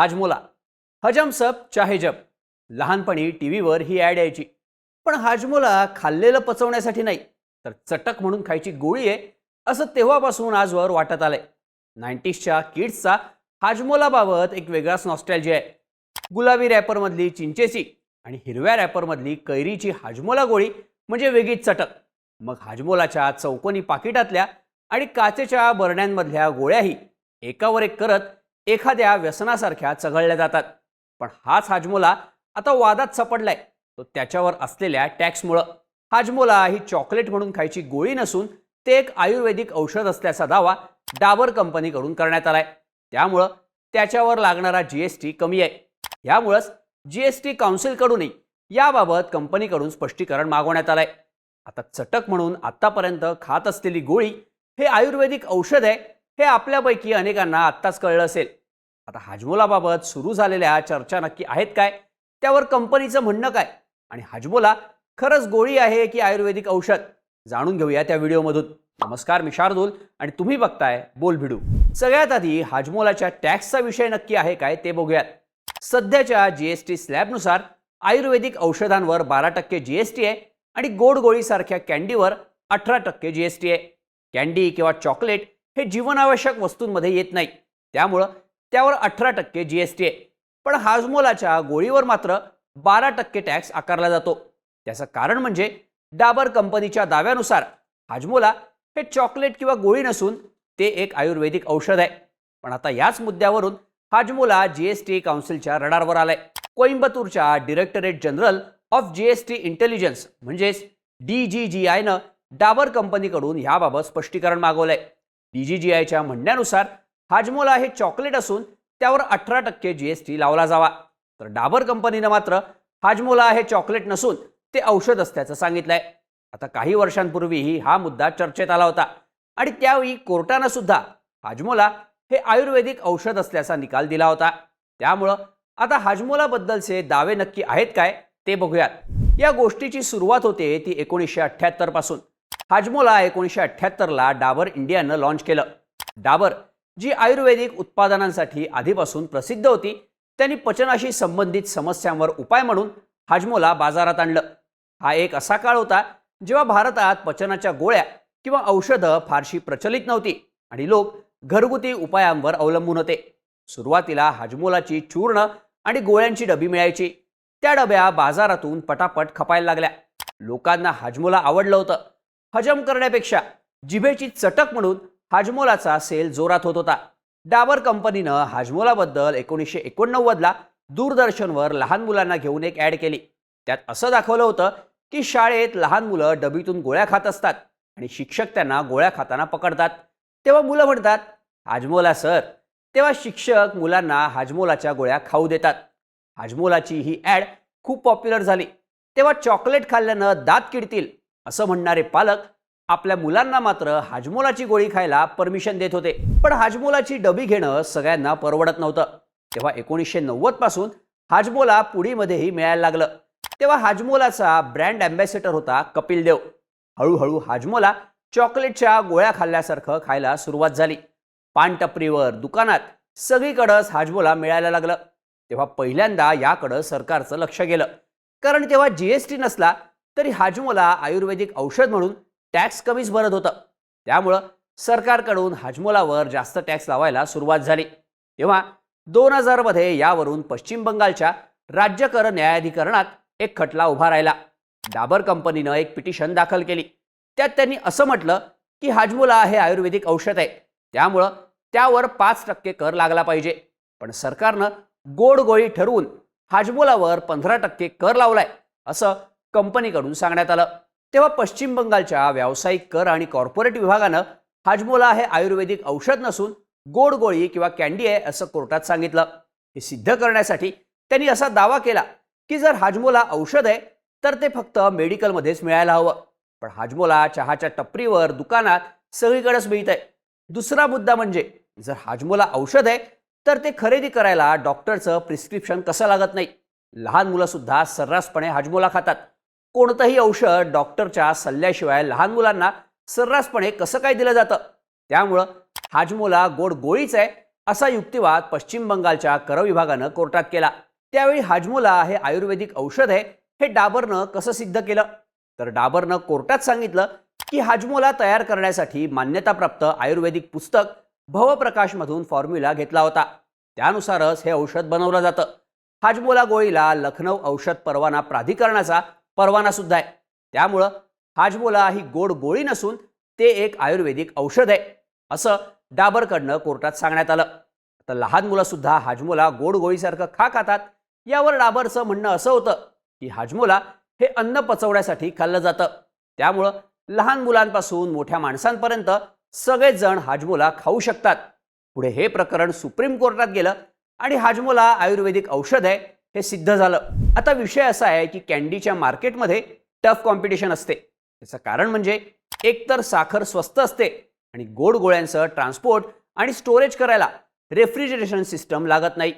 हाजमोला. हजम सब चाहे जप लहानपणी टी व्हीवर ही ॲड यायची. पण हाजमोला खाल्लेलं पचवण्यासाठी नाही तर चटक म्हणून खायची गोळी आहे असं तेव्हापासून आजवर वाटत आलंय. नाईन्टीजच्या किड्सचा हाजमोलाबाबत एक वेगळाच नॉस्टॅल्जी आहे. गुलाबी रॅपरमधली चिंचेची आणि हिरव्या रॅपरमधली कैरीची हाजमोला गोळी म्हणजे वेगळीच चटक. मग हाजमोलाच्या चौकोनी पाकिटातल्या आणि काचेच्या बरण्यांमधल्या गोळ्याही एकावर एक करत एखाद्या व्यसनासारख्या चघळल्या जातात. पण हाच हाजमोला आता वादात सापडलाय. तो त्याच्यावर असलेल्या टॅक्समुळं. हाजमोला ही चॉकलेट म्हणून खायची गोळी नसून ते एक आयुर्वेदिक औषध असल्याचा दावा डाबर कंपनीकडून करण्यात आलाय. त्यामुळं त्याच्यावर लागणारा जीएसटी कमी आहे. यामुळंच जीएसटी काउन्सिलकडूनही याबाबत कंपनीकडून स्पष्टीकरण मागवण्यात आलंय. आता चटक म्हणून आतापर्यंत खात असलेली गोळी हे आयुर्वेदिक औषध आहे हे आपल्यापैकी अनेकांना आत्ताच कळलं असेल. आता हाजमोलाबाबत सुरू झालेल्या चर्चा नक्की आहेत काय? त्यावर कंपनीचं म्हणणं काय? आणि हाजमोला खरंच गोळी आहे की आयुर्वेदिक औषध? जाणून घेऊया त्या व्हिडिओमधून. नमस्कार मी शार्दूल आणि तुम्ही बघताय बोल भिडू. सगळ्यात आधी हाजमोलाच्या टॅक्सचा विषय नक्की आहे काय ते बघूयात. सध्याच्या जीएसटी स्लॅबनुसार आयुर्वेदिक औषधांवर बारा टक्के जीएसटी आहे आणि गोड गोळीसारख्या कॅन्डीवर अठरा टक्के जीएसटी आहे. कॅन्डी किंवा चॉकलेट हे जीवनावश्यक वस्तूंमध्ये येत नाही. त्यामुळं त्यावर अठरा टक्के जी एस टी आहे. पण हाजमोलाच्या गोळीवर मात्र बारा टक्के टॅक्स आकारला जातो. त्याचं कारण म्हणजे डाबर कंपनीच्या दाव्यानुसार हाजमोला हे चॉकलेट किंवा गोळी नसून ते एक आयुर्वेदिक औषध आहे. पण आता याच मुद्द्यावरून हाजमोला जीएसटी काउन्सिलच्या रडारवर आलाय. कोइंबतूरच्या directorate general of GST intelligence म्हणजेच डी जी जी आयनं डाबर कंपनीकडून याबाबत स्पष्टीकरण मागवलंय. डी जी जी आयच्या म्हणण्यानुसार हाजमोला हे चॉकलेट असून त्यावर अठरा टक्के जीएसटी लावला जावा. तर डाबर कंपनीनं मात्र हाजमोला हे चॉकलेट नसून ते औषध असल्याचं सांगितलंय. आता काही वर्षांपूर्वीही हा मुद्दा चर्चेत आला होता. आणि त्यावेळी कोर्टानं सुद्धा हाजमोला हे आयुर्वेदिक औषध असल्याचा निकाल दिला होता. त्यामुळं आता हाजमोलाबद्दलचे दावे नक्की आहेत काय ते बघूयात. या गोष्टीची सुरुवात होते ती एकोणीसशे अठ्ठ्याहत्तरपासून हाजमोला एकोणीसशे अठ्ठ्याहत्तरला डाबर इंडियानं लॉन्च केलं. डाबर जी आयुर्वेदिक उत्पादनांसाठी आधीपासून प्रसिद्ध होती त्यांनी पचनाशी संबंधित समस्यांवर उपाय म्हणून हाजमोला बाजारात आणलं. हा एक असा काळ होता जेव्हा भारतात पचनाच्या गोळ्या किंवा औषधं फारशी प्रचलित नव्हती आणि लोक घरगुती उपायांवर अवलंबून होते. सुरुवातीला हाजमोलाची चूर्ण आणि गोळ्यांची डबी मिळायची. त्या डब्या बाजारातून पटापट खपायला लागल्या. लोकांना हाजमोला आवडलं होतं. हजम करण्यापेक्षा जिभेची चटक म्हणून हाजमोलाचा सेल जोरात होत होता. डाबर कंपनीनं हाजमोलाबद्दल एकोणीसशे एकोणनव्वदला दूरदर्शनवर लहान मुलांना घेऊन एक ॲड केली. त्यात असं दाखवलं होतं की शाळेत लहान मुलं डबीतून गोळ्या खात असतात आणि शिक्षक त्यांना गोळ्या खाताना पकडतात. तेव्हा मुलं म्हणतात हाजमोला सर. तेव्हा शिक्षक मुलांना हाजमोलाच्या गोळ्या खाऊ देतात. हाजमोलाची ही ॲड खूप पॉप्युलर झाली. तेव्हा चॉकलेट खाल्ल्यानं दात किडतील असं म्हणणारे पालक आपल्या मुलांना मात्र हाजमोलाची गोळी खायला परमिशन देत होते. पण हाजमोलाची डबी घेणं सगळ्यांना परवडत नव्हतं. तेव्हा एकोणीसशे नव्वदपासून हाजमोला पुडीमध्येही मिळायला लागलं. तेव्हा हाजमोलाचा ब्रँड अँबॅसेडर होता कपिल देव. हळूहळू हाजमोला चॉकलेटच्या गोळ्या खाल्ल्यासारखं खायला सुरुवात झाली. पानटपरीवर दुकानात सगळीकडंच हाजमोला मिळायला लागलं. तेव्हा पहिल्यांदा याकडं सरकारचं लक्ष गेलं. कारण तेव्हा जीएसटी नसला तरी हाजमोला आयुर्वेदिक औषध म्हणून टॅक्स कमीच भरत होतं. त्यामुळं सरकारकडून हाजमोलावर जास्त टॅक्स लावायला सुरुवात झाली. तेव्हा दोन हजारमध्ये यावरून पश्चिम बंगालच्या राज्य कर न्यायाधिकरणात एक खटला उभा राहिला. डाबर कंपनीनं एक पिटिशन दाखल केली. त्यात त्यांनी असं म्हटलं की हाजमोला हे आयुर्वेदिक औषध आहे. त्यामुळं त्यावर पाच टक्के कर लागला पाहिजे. पण सरकारनं गोड गोळी ठरवून हाजमोलावर पंधरा टक्के कर लावलाय असं कंपनीकडून सांगण्यात आलं. तेव्हा पश्चिम बंगालच्या व्यावसायिक कर आणि कॉर्पोरेट विभागानं हाजमोला हे आयुर्वेदिक औषध नसून गोड गोळी किंवा कॅन्डी आहे असं कोर्टात सांगितलं. हे सिद्ध करण्यासाठी त्यांनी असा दावा केला की जर हाजमोला औषध आहे तर ते फक्त मेडिकलमध्येच मिळायला हवं. पण हाजमोला चहाच्या टपरीवर दुकानात सगळीकडेच आहे दुसरा मुद्दा म्हणजे जर हाजमोला औषध आहे तर ते खरेदी करायला डॉक्टरचं प्रिस्क्रिप्शन कसं लागत नाही? लहान मुलंसुद्धा सर्रासपणे हाजमोला खातात. कोणतंही औषध डॉक्टरच्या सल्ल्याशिवाय लहान मुलांना सर्रासपणे कसं काय दिलं जातं? त्यामुळं हाजमोला गोड गोळीच आहे असा युक्तिवाद पश्चिम बंगालच्या कर विभागानं कोर्टात केला. त्यावेळी हाजमोला हे आयुर्वेदिक औषध आहे हे डाबरनं कसं सिद्ध केलं? तर डाबरनं कोर्टात सांगितलं की हाजमोला तयार करण्यासाठी मान्यताप्राप्त आयुर्वेदिक पुस्तक भवप्रकाशमधून फॉर्म्युला घेतला होता. त्यानुसारच हे औषध बनवलं जातं. हाजमोला गोळीला लखनौ औषध परवाना प्राधिकरणाचा परवाना सुद्धा आहे. त्यामुळं हाजमोला ही गोड गोळी नसून ते एक आयुर्वेदिक औषध आहे असं डाबरकडनं कोर्टात सांगण्यात आलं. आता लहान मुलंसुद्धा हाजमोला गोड गोळीसारखं खा खातात यावर डाबरचं म्हणणं असं होतं की हाजमोला हे अन्न पचवण्यासाठी खाल्लं जातं. त्यामुळं लहान मुलांपासून मोठ्या माणसांपर्यंत सगळेजण हाजमोला खाऊ शकतात. पुढे हे प्रकरण सुप्रीम कोर्टात गेलं आणि हाजमोला आयुर्वेदिक औषध आहे हे सिद्ध झालं. आता विषय असा आहे की कॅन्डीच्या मार्केटमध्ये टफ कॉम्पिटिशन असते. त्याचं कारण म्हणजे एकतर साखर स्वस्त असते आणि गोड गोळ्यांचं ट्रान्सपोर्ट आणि स्टोरेज करायला रेफ्रिजरेशन सिस्टम लागत नाही.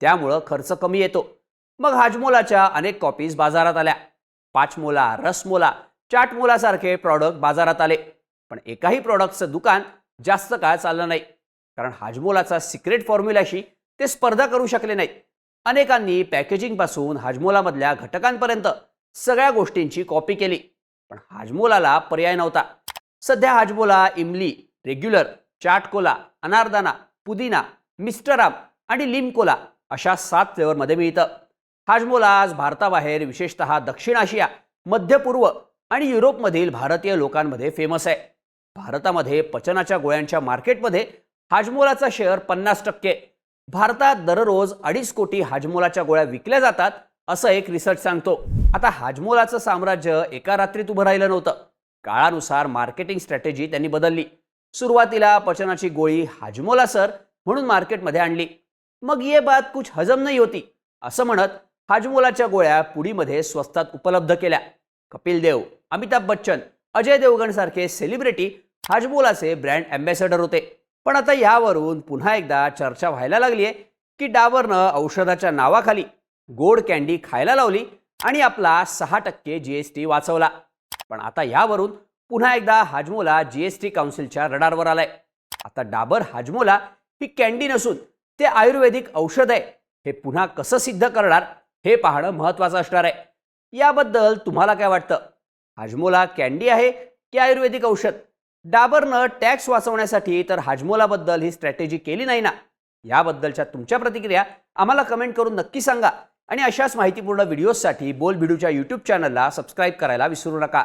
त्यामुळं खर्च कमी येतो. मग हाजमोलाच्या अनेक कॉपीज बाजारात आल्या. पाचमोला रसमोला चाटमोलासारखे प्रॉडक्ट बाजारात आले. पण एकाही प्रॉडक्टचं दुकान जास्त काळ चाललं नाही. कारण हाजमोलाचा सिक्रेट फॉर्म्युलाशी ते स्पर्धा करू शकले नाहीत. अनेकांनी पॅकेजिंगपासून हाजमोलामधल्या घटकांपर्यंत सगळ्या गोष्टींची कॉपी केली पण हाजमोलाला पर्याय नव्हता. सध्या हाजमोला इमली रेग्युलर चाटकोला अनारदाना पुदिना मिस्टराम आणि लिमकोला अशा सात फ्लेवरमध्ये मिळतं. हाजमोला आज भारताबाहेर विशेषतः दक्षिण आशिया मध्य पूर्व आणि युरोपमधील भारतीय लोकांमध्ये फेमस आहे. भारतामध्ये पचनाच्या गोळ्यांच्या मार्केटमध्ये हाजमोलाचा शेअर पन्नास टक्के भारतात दररोज अडीच कोटी हाजमोलाच्या गोळ्या विकल्या जातात असं एक रिसर्च सांगतो. आता हाजमोलाचं साम्राज्य एका रात्रीत उभं राहिलं नव्हतं. काळानुसार मार्केटिंग स्ट्रॅटेजी त्यांनी बदलली. सुरुवातीला पचनाची गोळी हाजमोला सर म्हणून मार्केटमध्ये आणली. मग ये बात कुछ हजम नाही होती असं म्हणत हाजमोलाच्या गोळ्या पुडीमध्ये स्वस्तात उपलब्ध केल्या. कपिल देव अमिताभ बच्चन अजय देवगण सारखे सेलिब्रिटी हाजमोलाचे ब्रँड अँबॅसेडर होते. पण आता यावरून पुन्हा एकदा चर्चा व्हायला लागली आहे की डाबरनं औषधाच्या नावाखाली गोड कॅन्डी खायला लावली आणि आपला सहा टक्के जी एस टी वाचवला. पण आता यावरून पुन्हा एकदा हाजमोला जी एस टी काउन्सिलच्या रडारवर आलाय. आता डाबर हाजमोला ही कॅन्डी नसून ते आयुर्वेदिक औषध आहे. हे पुन्हा कसं सिद्ध करणार हे पाहणं महत्त्वाचं असणार आहे. याबद्दल तुम्हाला काय वाटतं? हाजमोला कॅन्डी आहे की आयुर्वेदिक औषध? डाबरनं टॅक्स वाचवण्यासाठी तर हाजमोलाबद्दल ही स्ट्रॅटेजी केली नाही ना? याबद्दलच्या तुमच्या प्रतिक्रिया आम्हाला कमेंट करून नक्की सांगा. आणि अशाच माहितीपूर्ण व्हिडिओजसाठी बोल भिडूच्या यूट्यूब चॅनलला सबस्क्राईब करायला विसरू नका.